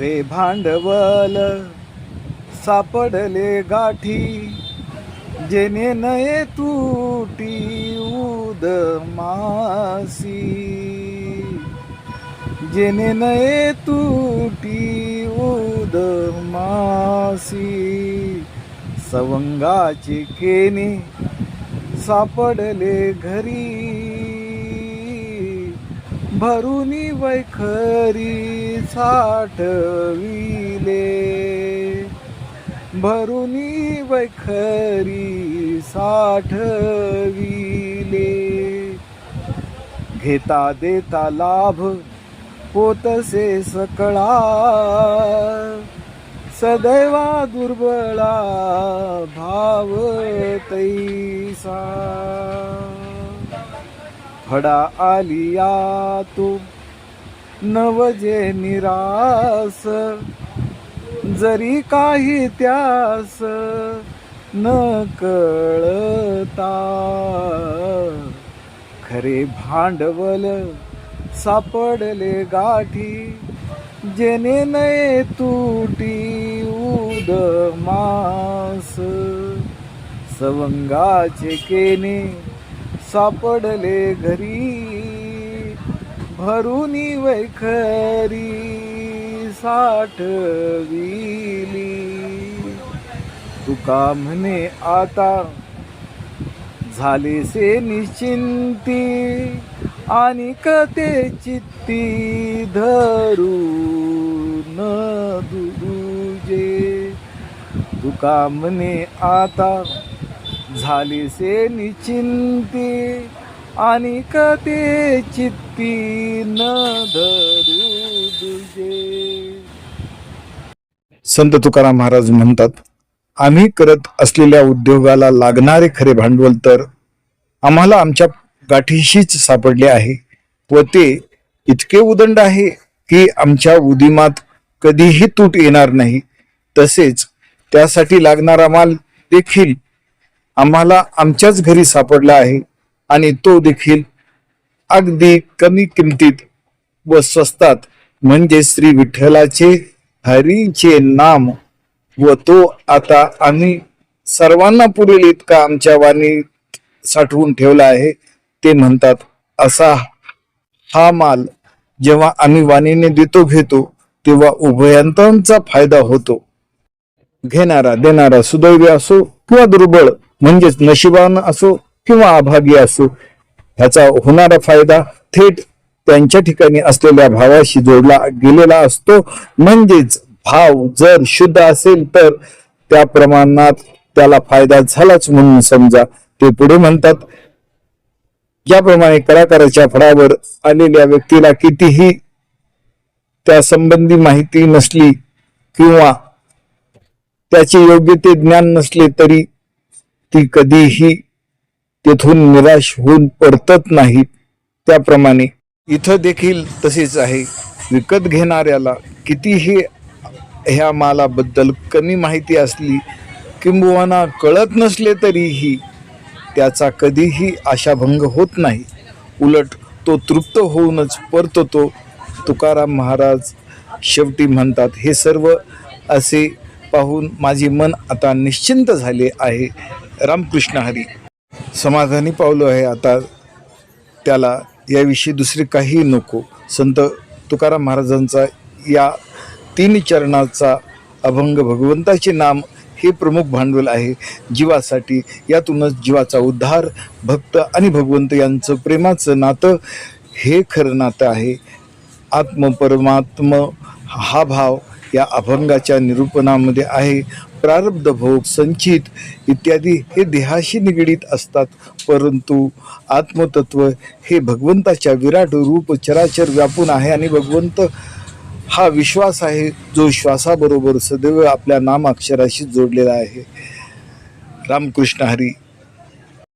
रे भांडवल सापडले गाठी जेने नये तुटी उद मासी जेने नये तुटी उद मासी सवंगाची केने सापडले घरी. भरुनी वैखरी साठविले. भरुनी वैखरी साठविले. घेता देता लाभ होतसे सकळा. सदैवा दुर्बळा भाव तैसा फडा आलिया तू. नवजे निरास जरी काही त्यास न कळता. खरे भांडवल सापडले गाठी जेने नये तुटी उद मास. सवंगाचे केने सापडले घरी भरून वैखरी साठविली. तुका म्हणे आता झालेसे निश्चिंती आणि कते चित्ती धरू न दुजे तुका म्हणे आता झालेसे निचिंती आणि कते चित्ती न धरू तुझे. संत तुकाराम महाराज म्हणतात आम्ही करत असलेल्या उद्योगाला लागणारे खरे भांडवल तर आम्हाला आमच्या गाठीशीच सापडले आहे व ते इतके उदंड आहे की आमच्या उदिमात कधीही तूट येणार नाही. तसेच त्यासाठी लागणारा माल देखील आम्हाला आमच्याच घरी सापडला आहे आणि तो देखील अगदी कमी किमतीत व स्वस्तात म्हणजे श्री विठ्ठलाचे हरीचे नाम व तो आता आम्ही सर्वांना पुरेल इतका आमच्या वाणीत साठवून ठेवला आहे. ते म्हणतात असा हा माल जेव्हा आम्ही वाणीने देतो घेतो तेव्हा उभयंतांचा फायदा होतो. घेणारा देणारा सुदैवी असो किंवा दुर्बळ म्हणजेच नशिबान असो किंवा अभागी असो ह्याचा होणारा फायदा थेट त्यांच्या ठिकाणी असलेल्या भावाशी जोडला गेलेला असतो. म्हणजेच भाव जर शुद्ध असेल तर त्या प्रमाणात त्याला फायदा झालाच म्हणून समजा ते पुढे म्हणतात. ज्याप्रमाणे कलाकाराच्या फळावर आलेल्या व्यक्तीला कितीही त्या संबंधी माहिती नसली किंवा त्याचे योग्य ते ज्ञान नसले तरी ती कधीही तेथून निराश होऊन परतत नाहीत त्याप्रमाणे. इथं देखील तसेच आहे. विकत घेणाऱ्याला कितीही ह्या मालाबद्दल कमी माहिती असली किंबहुना कळत नसले तरीही त्याचा कधीही आशाभंग होत नाही. उलट तो तृप्त होऊनच परततो. तुकाराम महाराज शेवटी म्हणतात हे सर्व असे पाहून माझे मन आता निश्चिंत झाले आहे. रामकृष्ण हरी. समाधानी पावलो आहे आता त्याला. याविषयी दुसरे काहीही नको. संत तुकाराम महाराजांचा या तीन चरणाचा अभंग भगवंताचे नाम हे प्रमुख भांडवल आहे. जीवासाठी यातूनच जीवाचा उद्धार भक्त आणि भगवंत यांचं प्रेमाचं नातं हे खरं नातं आहे. आत्म परमात्म हा भाव या अभंगाच्या निरूपणामध्ये आहे. प्रारब्ध भोग संचित इत्यादी हे देहाशी निगडीत असतात. परंतु आत्मतत्व हे भगवंताच्या विराट रूप चराचर व्यापून आहे आणि भगवंत हा विश्वास आहे जो श्वासाबरोबर सदैव आपल्या नामाक्षराशी जोडलेला आहे. रामकृष्ण हरी.